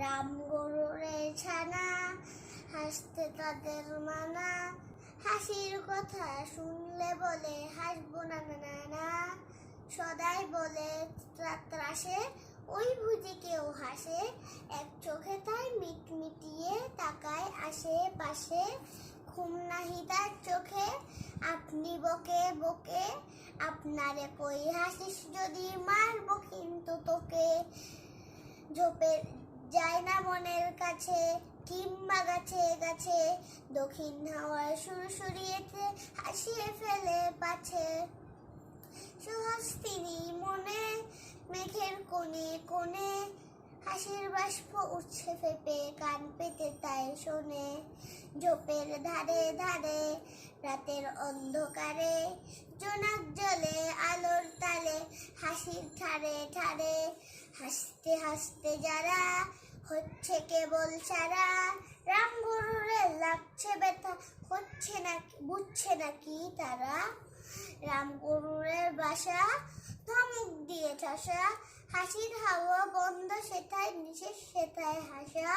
রাম গরুরে ছানা, হাসতে তাদের মানা। হাসির কথা শুনলে বলে, হাসবো না না না সদাই বলে ত্রা- ত্রাসে ওই বুঝি কেউ হাসে। এক চোখে তাই মিটমিটিয়ে তাকায় আশেপাশে। ঘুম নাহি তার চোখে, আপনি বকে বকে। আপনারে কই হাসিস যদি মারবো কিন্তু তোকে। ঝোপে যায় না মনের কাছে, কিংবা গাছে গাছে। দক্ষিণ হাওয়ায় সুরসুরিয়েতে হাসিয়ে ফেলে পাছে। সুহাস্তিনী মনে, মেঘের কোণে কোণে, হাসির বাষ্প উঠছে ফেপে, কান পেতে তাই শোনে। ঝোপের ধারে ধারে, রাতের অন্ধকারে, জোনাক জলে আলোর তালে, হাসির ঠারে ঠারে হাসতে হাসতে যারা হচ্ছে কেবল সারা, রাম গরুরে লাগছে ব্যথা, হচ্ছে না বুঝছে নাকি তারা? রাম গরুরের বাসা ধমক দিয়ে ঠাসা, হাসির হাওয়া বন্ধ, সেথায় নিষেধ সেথায় হাসা।